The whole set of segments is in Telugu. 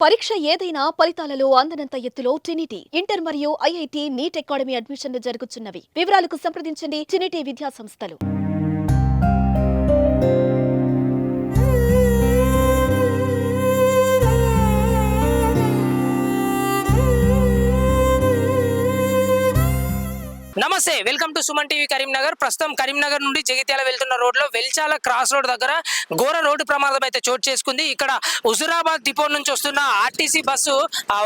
పరీక్ష ఏదైనా ఫలితాలలో అందనంత ఎత్తులో ట్రినిటీ ఇంటర్ మరియు ఐఐటి నీట్ అకాడమీ అడ్మిషన్లు జరుగుతున్నవి. వివరాలకు సంప్రదించండి ట్రినిటీ విద్యా సంస్థలు. నమస్తే welcome to Suman TV Karimnagar. ప్రస్తుతం కరీంనగర్ నుండి జగిత్యాల వెళ్తున్న రోడ్లో వెల్చాల క్రాస్ రోడ్ దగ్గర ఘోర రోడ్డు ప్రమాదం అయితే చోటు చేసుకుంది. ఇక్కడ హుజురాబాద్ డిపో నుంచి వస్తున్న ఆర్టీసీ బస్సు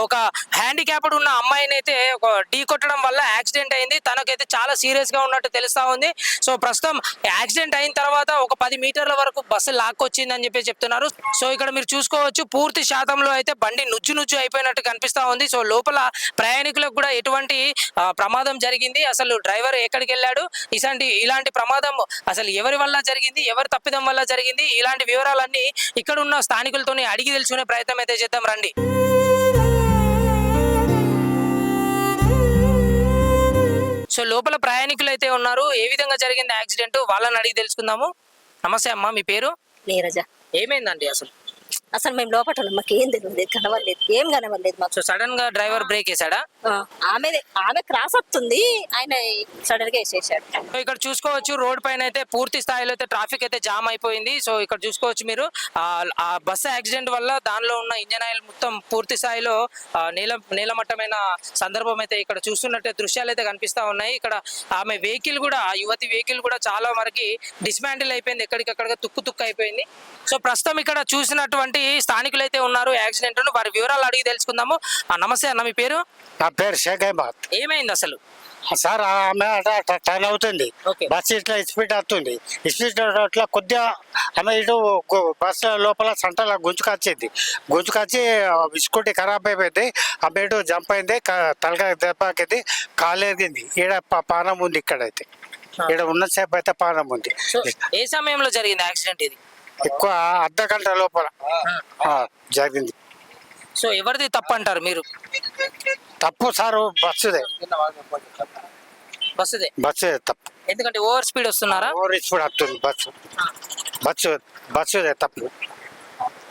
ఒక హ్యాండిక్యాప్డ్ ఉన్న అమ్మాయిని అయితే ఒక ఢీ కొట్టడం వల్ల యాక్సిడెంట్ అయింది. తనకైతే చాలా సీరియస్గా ఉన్నట్టు తెలుస్తా ఉంది. సో ప్రస్తుతం యాక్సిడెంట్ అయిన తర్వాత ఒక పది మీటర్ల వరకు బస్సు లాక్కొచ్చింది అని చెప్పి చెప్తున్నారు. సో ఇక్కడ మీరు చూసుకోవచ్చు పూర్తి శాతంలో అయితే బండి నుజ్జు నుజ్జు అయిపోయినట్టు కనిపిస్తా ఉంది. సో లోపల ప్రయాణికులకు కూడా ఎటువంటి ప్రమాదం జరిగింది. అసలు డ్రైవర్ ఎక్కడికి వెళ్ళాడు ఇలాంటి ఇలాంటి ప్రమాదం అసలు ఎవరి వల్ల జరిగింది? ఎవరి తప్పిదం వల్ల జరిగింది? ఇలాంటి వివరాలన్నీ ఇక్కడ ఉన్న స్థానికులతోని అడిగి తెలుసుకునే ప్రయత్నం అయితే చేద్దాం రండి. సో లోపల ప్రయాణికులు అయితే ఉన్నారు. ఏ విధంగా జరిగింది యాక్సిడెంట్? వాళ్ళని అడిగి తెలుసుకుందాము. నమస్తే అమ్మా మీ పేరు? నీరజ. ఏమైందండి అసలు? అసలు మేము లోపల. మాకు ఏం తెలియదు కనవలేదు ఏం కనవలేదు మాకు. సో సడన్గా డ్రైవర్ బ్రేక్ వేసాడా ఆమె ఆమె క్రాస్ వస్తుంది ఆయన సడన్గా వేసేసాడు. ఇక్కడ చూసుకోవచ్చు రోడ్ పైన అయితే పూర్తి స్థాయిలో అయితే ట్రాఫిక్ అయితే జామ్ అయిపోయింది. సో ఇక్కడ చూసుకోవచ్చు మీరు ఆ బస్సు యాక్సిడెంట్ వల్ల దానిలో ఉన్న ఇంజన్ ఆయిల్ మొత్తం పూర్తి స్థాయిలో నీల నీలమట్టమైన సందర్భం అయితే ఇక్కడ చూస్తున్నట్టే దృశ్యాలు అయితే కనిపిస్తా ఉన్నాయి. ఇక్కడ ఆమె వెహికల్ కూడా ఆ యువతి వెహికల్ కూడా చాలా వరకు డిస్మాంటిల్ అయిపోయింది. ఎక్కడికక్కడ తుక్కు తుక్కు అయిపోయింది. సో ప్రస్తుతం ఇక్కడ చూసినటువంటి స్థానికులు అయితే ఉన్నారు యాక్సిడెంట్ వారి వివరాలు అడిగి తెలుసుకుందాము. నమస్తే అన్న మీ పేరు? నా పేరు షేక్ అహ్మద్ ఏమైంది అసలు? సార్ ఆమె టర్న్ అవుతుంది. బస్సు ఇట్లా స్పీడ్ వస్తుంది స్పీడ్ అట్లా కొద్దిగా ఆమె ఇటు బస్సు లోపల సంటల గుంజుకొచ్చింది. గుంజుకొచ్చి స్కూటీ ఖరాబ్ అయిపోయింది. ఆమె ఇటు జంప్ అయింది తలకాయ దెబ్బకింది కాలు ఎరిగింది ఈడ పానం ఉంది ఇక్కడైతే. ఈడ ఉన్న సేపు అయితే పానం ఉంది. ఏ సమయంలో జరిగింది యాక్సిడెంట్ ఇది? ఎక్కువ అర్ధ గంట లోపల. జరిగింది. సో ఎవరిది తప్పు అంటారు మీరు? తప్పు సారు బస్సుదే. బస్సుదే. బస్సుదే తప్పు. ఎందుకంటే ఓవర్ స్పీడ్ వస్తున్నారా? ఓవర్ స్పీడ్ వస్తుంది బస్సు. బస్సు బస్సు తప్పు.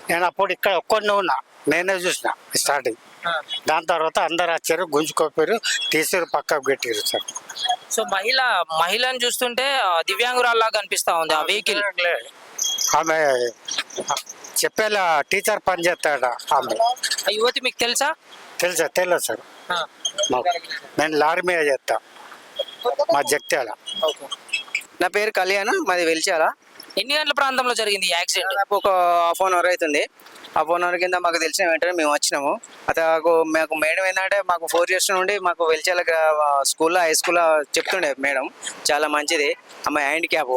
నేను అప్పుడు ఇక్కడ ఒక్కడినే ఉన్నా. నేనే చూసిన స్టార్టింగ్ దాని తర్వాత అందరు వచ్చారు గుంజుకోపారు తీసారు పక్కకు పెట్టారు సార్. సో మహిళ మహిళను చూస్తుంటే దివ్యాంగురాల్లాగా కనిపిస్తా ఉంది ఆ వెహికల్. ఆమె చెప్పేలా టీచర్ పని చేస్తాడ ఆమె. ఆ యువతి మీకు తెలుసా? తెలుసా? తెలియదు సార్. మాకు. నేను లారీ మీద చేస్తా. మా జగిత్యాల నా పేరు కళ్యాణ్ మాది వెలిచాల. ఎన్ని గంటల ప్రాంతంలో జరిగింది ఈ యాక్సిడెంట్? దాదాపు ఒక హాఫ్ అన్ అవర్ అవుతుంది. హాఫ్ అన్ అవర్ కింద మాకు తెలిసిన వెంటనే మేము వచ్చినాము. అతను మాకు మేడం ఏంటంటే మాకు ఫోర్ ఇయర్స్ నుండి మాకు వెలిచేల స్కూల్లో హై స్కూల్లో చెప్తుండే మేడం. చాలా మంచిది. ఆమె హ్యాండ్ క్యాప్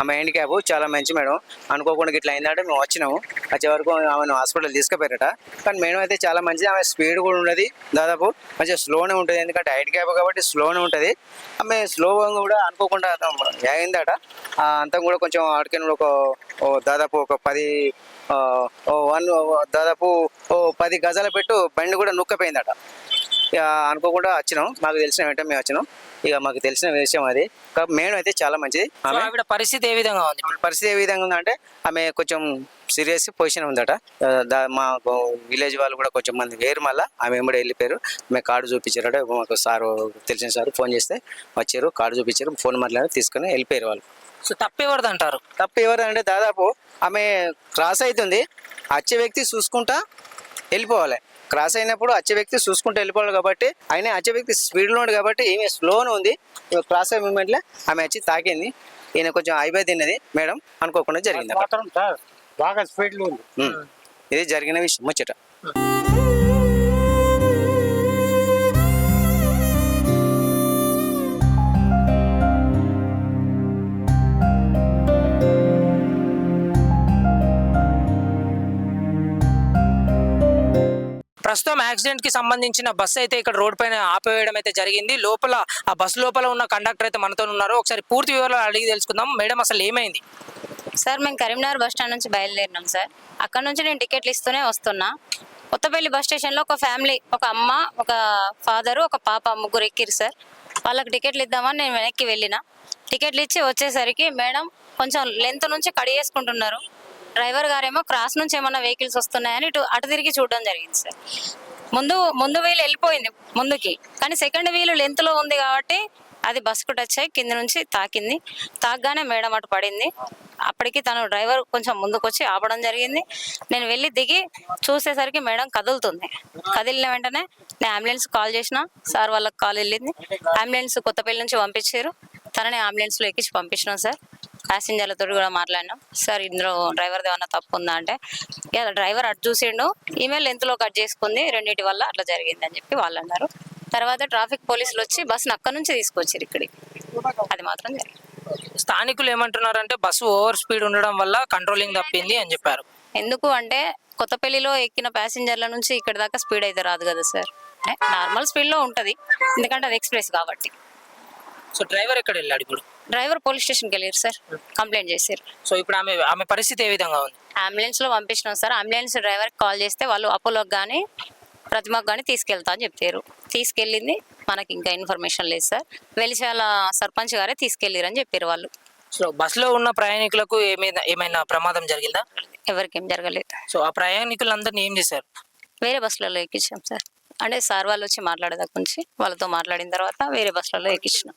ఆమె హ్యాండ్ క్యాప్ చాలా మంచి మేడం. అనుకోకుండా ఇట్లా అయిందంటే మేము వచ్చినాము. వచ్చే వరకు ఆమెను హాస్పిటల్ తీసుకుపోయారట. కానీ మేడం అయితే చాలా మంచిది. ఆమె స్పీడ్ కూడా ఉండదు దాదాపు మంచిగా స్లోనే ఉంటుంది. ఎందుకంటే హైట్ క్యాప్ కాబట్టి స్లోనే ఉంటుంది. ఆమె స్లోగా కూడా అనుకోకుండా అయిందట. అంతా కూడా కొంచెం ఆడికని ఒక దాదాపు ఒక పది వన్ దాదాపు ఓ పది గజాల పెట్టు బండి కూడా నొక్కపోయిందట. అనుకోకుండా వచ్చినాం. మాకు తెలిసిన వెంటనే మేము వచ్చినాం. ఇక మాకు తెలిసిన విషయం అది. మేడం అయితే చాలా మంచిది. ఆమె పరిస్థితి ఏ విధంగా ఉంది? పరిస్థితి ఏ విధంగా ఉందంటే ఆమె కొంచెం సీరియస్ పొజిషన్ ఉందట. మా విలేజ్ వాళ్ళు కూడా కొంచెం మంది వేరు మళ్ళీ. ఆమె ఎంబడి వెళ్ళిపోయారు. ఆమె కార్డు చూపించారట. మాకు సారు తెలిసిన సార్ ఫోన్ చేస్తే వచ్చారు. కార్డు చూపించారు. ఫోన్ మాట్లాడి తీసుకొని వెళ్ళిపోయారు వాళ్ళు. సో తప్పు ఎవరిది అంటారు? తప్పు ఎవరంటే దాదాపు ఆమె క్రాస్ అవుతుంది. వచ్చే వ్యక్తి చూసుకుంటా వెళ్ళిపోవాలి. క్రాస్ అయినప్పుడు వచ్చే వ్యక్తి చూసుకుంటూ వెళ్ళిపోవాలి కాబట్టి ఆయన వచ్చే వ్యక్తి స్పీడ్లో ఉంది కాబట్టి ఈమె స్లోనే ఉంది. క్రాస్ అయ్యే మూమెంట్లో ఆమె వచ్చి తాకింది. ఈయన కొంచెం అయిపోయి తిన్నది మేడం అనుకోకుండా జరిగింది బాగా స్పీడ్లో ఉంది. ఇది జరిగిన విషయం ముచ్చట. ప్రస్తుతం యాక్సిడెంట్కి సంబంధించిన బస్సు అయితే ఇక్కడ రోడ్ పైన ఆపేయడం అయితే జరిగింది. లోపల ఆ బస్సు లోపల ఉన్న కండక్టర్ అయితే మనతో ఉన్నారు. ఒకసారి పూర్తి వివరాలు అడిగి తెలుసుకుందాం. మేడం అసలు ఏమైంది? సార్ మేము కరీంనగర్ బస్ స్టాండ్ నుంచి బయలుదేరినాం సార్. అక్కడ నుంచి నేను టికెట్లు ఇస్తూనే వస్తున్నా. కొత్తపల్లి బస్ స్టేషన్లో ఒక ఫ్యామిలీ ఒక అమ్మ ఒక ఫాదరు ఒక పాప ముగ్గురు ఎక్కిరు సార్. వాళ్ళకి టికెట్లు ఇద్దామని నేను వెనక్కి వెళ్ళిన. టికెట్లు ఇచ్చి వచ్చేసరికి మేడం కొంచెం లెంత్ నుంచి కడిగేసుకుంటున్నారు. డ్రైవర్ గారేమో క్రాస్ నుంచి ఏమన్నా వెహికల్స్ వస్తున్నాయని ఇటు అటు తిరిగి చూడడం జరిగింది సార్. ముందు ముందు వీలు వెళ్ళిపోయింది ముందుకి కానీ సెకండ్ వీలు లెంత్లో ఉంది కాబట్టి అది బస్కు టచ్ అయ్యి కింద నుంచి తాకింది. తాకగానే మేడం అటు పడింది. అప్పటికి తను డ్రైవర్ కొంచెం ముందుకు వచ్చి ఆపడం జరిగింది. నేను వెళ్ళి దిగి చూసేసరికి మేడం కదులుతుంది. కదిలిన వెంటనే నేను అంబులెన్స్ కాల్ చేసిన. సార్ వాళ్ళకి కాల్ వెళ్ళింది. అంబులెన్స్ కొత్తపల్లి నుంచి పంపించారు. తనని అంబులెన్స్లో ఎక్కించి పంపించినాం సార్. ప్యాసింజర్లతో కూడా మాట్లాడినాం. సార్ ఇందులో డ్రైవర్ ఏమన్నా తప్పు ఉందా అంటే "యా, డ్రైవర్ అటు చూసిండు ఈమెయిల్ లెంత్లో కట్ చేసుకుంది రెండింటి వల్ల అట్లా జరిగింది అని చెప్పి వాళ్ళు అన్నారు. తర్వాత ట్రాఫిక్ పోలీసులు వచ్చి బస్సును అక్కడి నుంచి తీసుకొచ్చారు ఇక్కడికి. అది మాత్రం జరిగింది. స్థానికులు ఏమంటున్నారంటే బస్సు ఓవర్ స్పీడ్ ఉండడం వల్ల కంట్రోలింగ్ తప్పింది అని చెప్పారు. ఎందుకు అంటే కొత్తపల్లిలో ఎక్కిన ప్యాసింజర్ల నుంచి ఇక్కడ దాకా స్పీడ్ అయితే రాదు కదా సార్. నార్మల్ స్పీడ్లో ఉంటది. ఎందుకంటే అది ఎక్స్ప్రెస్ కాబట్టి. సో డ్రైవర్ ఎక్కడ వెళ్ళాడు ఇప్పుడు? డ్రైవర్ పోలీస్ స్టేషన్కి వెళ్ళారు సార్. కంప్లైంట్ చేశారు. సో ఇప్పుడు ఆమె ఆమె పరిస్థితి ఏ విధంగా ఉంది? అంబులెన్స్లో పంపించినాం సార్. అంబులెన్స్ డ్రైవర్ కాల్ చేస్తే వాళ్ళు అపోలోకి కానీ ప్రతిమకు కానీ తీసుకెళ్తా అని చెప్పారు. తీసుకెళ్ళింది. మనకి ఇంకా ఇన్ఫర్మేషన్ లేదు సార్. వెలిశాల సర్పంచ్ గారే తీసుకెళ్ళారు అని చెప్పారు వాళ్ళు. సో బస్సులో ఉన్న ప్రయాణికులకు ఏమైనా ఏమైనా ప్రమాదం జరిగిందా? ఎవరికేం జరగలేదు. సో ఆ ప్రయాణికులందరినీ ఏం చేశారు? వేరే బస్సులలో ఎక్కించాం సార్. అంటే సార్ వాళ్ళు వచ్చి మాట్లాడేదాకా నుంచి వాళ్ళతో మాట్లాడిన తర్వాత వేరే బస్సులలో ఎక్కించినాం.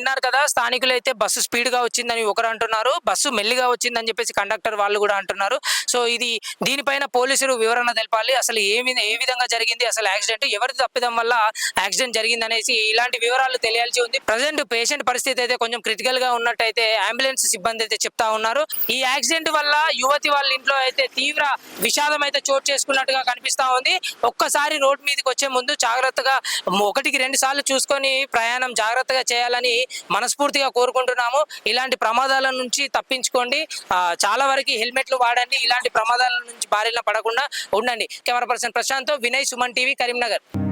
విన్నారు కదా స్థానికులు అయితే బస్సు స్పీడ్గా వచ్చిందని ఒకరు అంటున్నారు బస్సు మెల్లిగా వచ్చిందని చెప్పేసి కండక్టర్ వాళ్ళు కూడా అంటున్నారు. సో ఇది దీనిపైన పోలీసులు వివరణ తెలపాలి. అసలు ఏ ఏ విధంగా జరిగింది? అసలు యాక్సిడెంట్ ఎవరి తప్పిదం వల్ల యాక్సిడెంట్ జరిగింది అనేసి ఇలాంటి వివరాలు తెలియాల్సి ఉంది. ప్రజెంట్ పేషెంట్ పరిస్థితి అయితే కొంచెం క్రిటికల్గా ఉన్నట్టయితే అంబులెన్స్ సిబ్బంది అయితే చెప్తా ఉన్నారు. ఈ యాక్సిడెంట్ వల్ల యువతి వాళ్ళ ఇంట్లో అయితే తీవ్ర విషాదం అయితే చోటు చేసుకున్నట్టుగా కనిపిస్తా ఉంది. ఒక్కసారి రోడ్ మీదకి వచ్చే ముందు జాగ్రత్తగా ఒకటికి రెండు సార్లు చూసుకొని ప్రయాణం జాగ్రత్తగా చేయాలని మనస్ఫూర్తి మనస్ఫూర్తిగా కోరుకుంటున్నాము. ఇలాంటి ప్రమాదాల నుంచి తప్పించుకోండి. చాలా వరకు హెల్మెట్లు వాడండి. ఇలాంటి ప్రమాదాల నుంచి బారిన పడకుండా ఉండండి. Camera person Prashanth Vinay Suman TV Karimnagar.